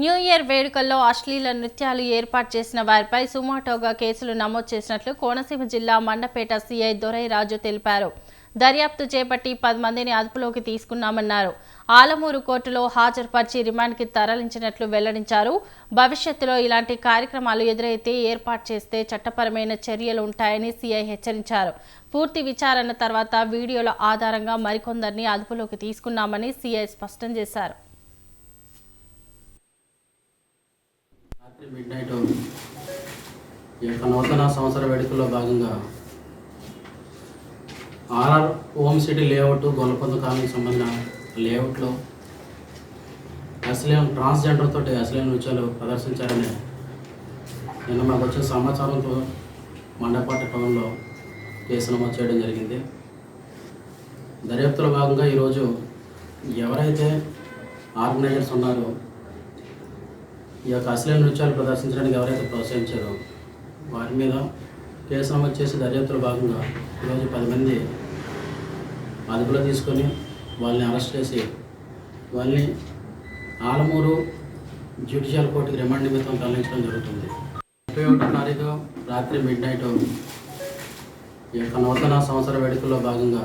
New year వేడుకల్లో అశ్లీల నృత్యాలు ఏర్పాటు చేసిన వారిపై సుమాటోగా కేసులు నమోదు చేసినట్లు కోనసీమ జిల్లా మండపేట సీఐ దొరైరాజు తెలిపారు. దర్యాప్తు చేపట్టి పది మందిని అదుపులోకి తీసుకున్నామన్నారు. ఆలమూరు కోర్టులో హాజరుపరిచి రిమాండ్కి తరలించినట్లు వెల్లడించారు. భవిష్యత్తులో ఇలాంటి కార్యక్రమాలు ఎదురైతే ఏర్పాటు చేస్తే చట్టపరమైన చర్యలు ఉంటాయని సీఐ హెచ్చరించారు. పూర్తి విచారణ తర్వాత వీడియోల ఆధారంగా మరికొందరిని అదుపులోకి తీసుకున్నామని సీఐ స్పష్టం చేశారు. రాత్రి మిడ్ నైట్ ఈ యొక్క నూతన సంవత్సర వేడుకల్లో భాగంగా RR home city layout Gollaponda కాలనీకి సంబంధించిన లేఅవుట్లో అసలేం ట్రాన్స్జెండర్ తోటి అసలేం నృత్యాలు ప్రదర్శించారని నిన్న మాకు వచ్చిన సమాచారంతో మండపాట టౌన్లో కేసు నమోదు చేయడం జరిగింది. దర్యాప్తులో భాగంగా ఈరోజు ఎవరైతే ఆర్గనైజర్స్ ఉన్నారో ఈ యొక్క అశ్లీల నృత్యాలు ప్రదర్శించడానికి ఎవరైతే ప్రోత్సహించారో వారి మీద కేసు నమోదు చేసే దర్యాప్తులో భాగంగా ఈరోజు పది మంది అదుపులో తీసుకొని వాళ్ళని అరెస్ట్ చేసి వాళ్ళని ఆలమూరు జ్యుడిషియల్ కోర్టుకి రిమాండ్ నిమిత్తం తరలించడం జరుగుతుంది. ముప్పై ఒకటో తారీఖు రాత్రి మిడ్ నైట్ ఈ యొక్క నూతన సంవత్సర వేడుకల్లో భాగంగా